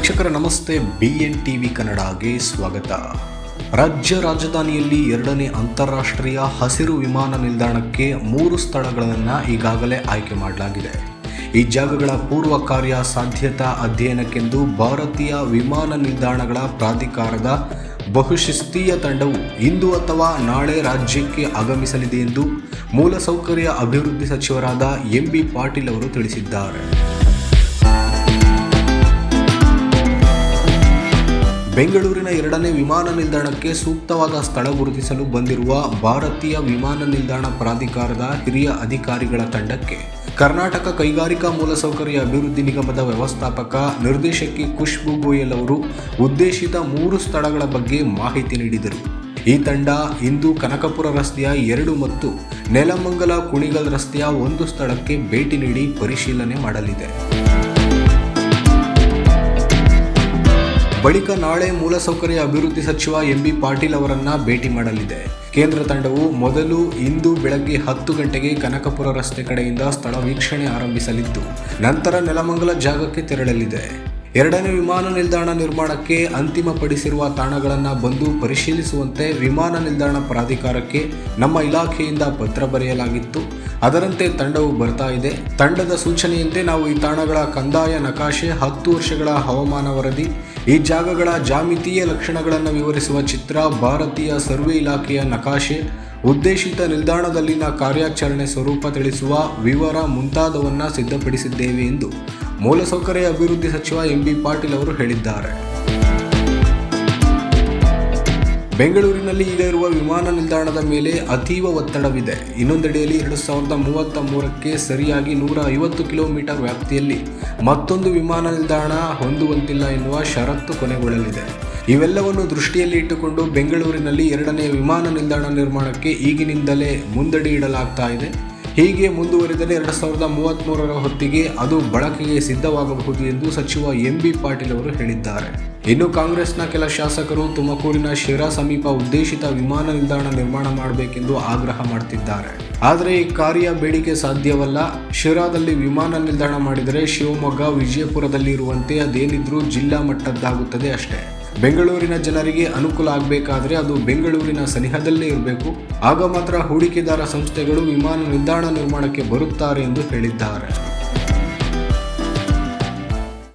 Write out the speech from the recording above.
ವೀಕ್ಷಕರ ನಮಸ್ತೆ B N T V ಕನ್ನಡಗೆ ಸ್ವಾಗತ. ರಾಜ್ಯ ರಾಜಧಾನಿಯಲ್ಲಿ ಎರಡನೇ ಅಂತಾರಾಷ್ಟ್ರೀಯ ಹಸಿರು ವಿಮಾನ ನಿಲ್ದಾಣಕ್ಕೆ ಮೂರು ಸ್ಥಳಗಳನ್ನು ಈಗಾಗಲೇ ಆಯ್ಕೆ ಮಾಡಲಾಗಿದೆ. ಈ ಜಾಗಗಳ ಪೂರ್ವ ಕಾರ್ಯ ಸಾಧ್ಯತಾ ಅಧ್ಯಯನಕ್ಕೆಂದು ಭಾರತೀಯ ವಿಮಾನ ನಿಲ್ದಾಣಗಳ ಪ್ರಾಧಿಕಾರದ ಬಹುಶಿಸ್ತೀಯ ತಂಡವು ಇಂದು ಅಥವಾ ನಾಳೆ ರಾಜ್ಯಕ್ಕೆ ಆಗಮಿಸಲಿದೆ ಎಂದು ಮೂಲಸೌಕರ್ಯ ಅಭಿವೃದ್ಧಿ ಸಚಿವರಾದ ಎಂ ಬಿ ಪಾಟೀಲ್ ಅವರು ತಿಳಿಸಿದ್ದಾರೆ. ಬೆಂಗಳೂರಿನ ಎರಡನೇ ವಿಮಾನ ನಿಲ್ದಾಣಕ್ಕೆ ಸೂಕ್ತವಾದ ಸ್ಥಳ ಗುರುತಿಸಲು ಬಂದಿರುವ ಭಾರತೀಯ ವಿಮಾನ ನಿಲ್ದಾಣ ಪ್ರಾಧಿಕಾರದ ಹಿರಿಯ ಅಧಿಕಾರಿಗಳ ತಂಡಕ್ಕೆ ಕರ್ನಾಟಕ ಕೈಗಾರಿಕಾ ಮೂಲಸೌಕರ್ಯ ಅಭಿವೃದ್ಧಿ ನಿಗಮದ ವ್ಯವಸ್ಥಾಪಕ ನಿರ್ದೇಶಕಿ ಖುಷ್ಬು ಗೋಯಲ್ ಅವರು ಉದ್ದೇಶಿತ ಮೂರು ಸ್ಥಳಗಳ ಬಗ್ಗೆ ಮಾಹಿತಿ ನೀಡಿದರು. ಈ ತಂಡ ಇಂದು ಕನಕಪುರ ರಸ್ತೆಯ ಎರಡು ಮತ್ತು ನೆಲಮಂಗಲ ಕುಣಿಗಲ್ ರಸ್ತೆಯ ಒಂದು ಸ್ಥಳಕ್ಕೆ ಭೇಟಿ ನೀಡಿ ಪರಿಶೀಲನೆ ಮಾಡಲಿದೆ. ಬಳಿಕ ನಾಳೆ ಮೂಲಸೌಕರ್ಯ ಅಭಿವೃದ್ಧಿ ಸಚಿವ ಎಂ ಬಿ ಪಾಟೀಲ್ ಅವರನ್ನ ಭೇಟಿ ಮಾಡಲಿದೆ. ಕೇಂದ್ರ ತಂಡವು ಮೊದಲು ಇಂದು ಬೆಳಗ್ಗೆ ಹತ್ತು ಗಂಟೆಗೆ ಕನಕಪುರ ರಸ್ತೆ ಕಡೆಯಿಂದ ಸ್ಥಳ ವೀಕ್ಷಣೆ ಆರಂಭಿಸಲಿದ್ದು, ನಂತರ ನೆಲಮಂಗಲ ಜಾಗಕ್ಕೆ ತೆರಳಲಿದೆ. ಎರಡನೇ ವಿಮಾನ ನಿಲ್ದಾಣ ನಿರ್ಮಾಣಕ್ಕೆ ಅಂತಿಮಪಡಿಸಿರುವ ತಾಣಗಳನ್ನು ಬಂದು ಪರಿಶೀಲಿಸುವಂತೆ ವಿಮಾನ ನಿಲ್ದಾಣ ಪ್ರಾಧಿಕಾರಕ್ಕೆ ನಮ್ಮ ಇಲಾಖೆಯಿಂದ ಪತ್ರ ಬರೆಯಲಾಗಿತ್ತು. ಅದರಂತೆ ತಂಡವು ಬರ್ತಾ ಇದೆ. ತಂಡದ ಸೂಚನೆಯಂತೆ ನಾವು ಈ ತಾಣಗಳ ಕಂದಾಯ ನಕಾಶೆ, ಹತ್ತು ವರ್ಷಗಳ ಹವಾಮಾನ ವರದಿ, ಈ ಜಾಗಗಳ ಜಾಮಿತೀಯ ಲಕ್ಷಣಗಳನ್ನು ವಿವರಿಸುವ ಚಿತ್ರ ಭಾರತೀಯ ಸರ್ವೆ ಇಲಾಖೆಯ ನಕಾಶೆ ಉದ್ದೇಶಿತ ನಿಲ್ದಾಣದಲ್ಲಿನ ಕಾರ್ಯಾಚರಣೆ ಸ್ವರೂಪ ತಿಳಿಸುವ ವಿವರ ಮುಂತಾದವನ್ನು ಸಿದ್ಧಪಡಿಸಿದ್ದೇವೆ ಎಂದು ಮೂಲಸೌಕರ್ಯ ಅಭಿವೃದ್ಧಿ ಸಚಿವ ಎಂ ಬಿ ಪಾಟೀಲ್ ಅವರು ಹೇಳಿದ್ದಾರೆ. ಬೆಂಗಳೂರಿನಲ್ಲಿ ಈಗ ಇರುವ ವಿಮಾನ ನಿಲ್ದಾಣದ ಮೇಲೆ ಅತೀವ ಒತ್ತಡವಿದೆ. ಇನ್ನೊಂದೆಡೆಯಲ್ಲಿ ಎರಡು ಸಾವಿರದ ಮೂವತ್ತ ಮೂರಕ್ಕೆ ಸರಿಯಾಗಿ ನೂರ ಐವತ್ತು ಕಿಲೋಮೀಟರ್ ವ್ಯಾಪ್ತಿಯಲ್ಲಿ ಮತ್ತೊಂದು ವಿಮಾನ ನಿಲ್ದಾಣ ಹೊಂದುವಂತಿಲ್ಲ ಎನ್ನುವ ಷರತ್ತು ಕೊನೆಗೊಳ್ಳಲಿದೆ. ಇವೆಲ್ಲವನ್ನು ದೃಷ್ಟಿಯಲ್ಲಿ ಇಟ್ಟುಕೊಂಡು ಬೆಂಗಳೂರಿನಲ್ಲಿ ಎರಡನೇ ವಿಮಾನ ನಿಲ್ದಾಣ ನಿರ್ಮಾಣಕ್ಕೆ ಈಗಿನಿಂದಲೇ ಮುಂದಡಿ ಇಡಲಾಗ್ತಾ ಇದೆ. ಹೀಗೆ ಮುಂದುವರಿದರೆ ಎರಡು ಸಾವಿರದ ಮೂವತ್ತ್ಮೂರರ ಹೊತ್ತಿಗೆ ಅದು ಬಳಕೆಗೆ ಸಿದ್ಧವಾಗಬಹುದು ಎಂದು ಸಚಿವ ಎಂ ಬಿ ಪಾಟೀಲ್ ಅವರು ಹೇಳಿದ್ದಾರೆ. ಇನ್ನು ಕಾಂಗ್ರೆಸ್ನ ಕೆಲ ಶಾಸಕರು ತುಮಕೂರಿನ ಶಿರಾ ಸಮೀಪ ಉದ್ದೇಶಿತ ವಿಮಾನ ನಿಲ್ದಾಣ ನಿರ್ಮಾಣ ಮಾಡಬೇಕೆಂದು ಆಗ್ರಹ ಮಾಡುತ್ತಿದ್ದಾರೆ ಆದರೆ ಈ ಕಾರ್ಯ ಬೇಡಿಕೆ ಸಾಧ್ಯವಲ್ಲ. ಶಿರಾದಲ್ಲಿ ವಿಮಾನ ನಿಲ್ದಾಣ ಮಾಡಿದರೆ ಶಿವಮೊಗ್ಗ ವಿಜಯಪುರದಲ್ಲಿ ಇರುವಂತೆ ಅದೇನಿದ್ರೂ ಜಿಲ್ಲಾ ಮಟ್ಟದ್ದಾಗುತ್ತದೆ ಅಷ್ಟೇ. ಬೆಂಗಳೂರಿನ ಜನರಿಗೆ ಅನುಕೂಲ ಆಗಬೇಕಾದ್ರೆ ಅದು ಬೆಂಗಳೂರಿನ ಸನಿಹದಲ್ಲೇ ಇರಬೇಕು. ಆಗ ಮಾತ್ರ ಹೂಡಿಕೆದಾರ ಸಂಸ್ಥೆಗಳು ವಿಮಾನ ನಿಲ್ದಾಣ ನಿರ್ಮಾಣಕ್ಕೆ ಬರುತ್ತಾರೆ ಎಂದು ಹೇಳಿದ್ದಾರೆ.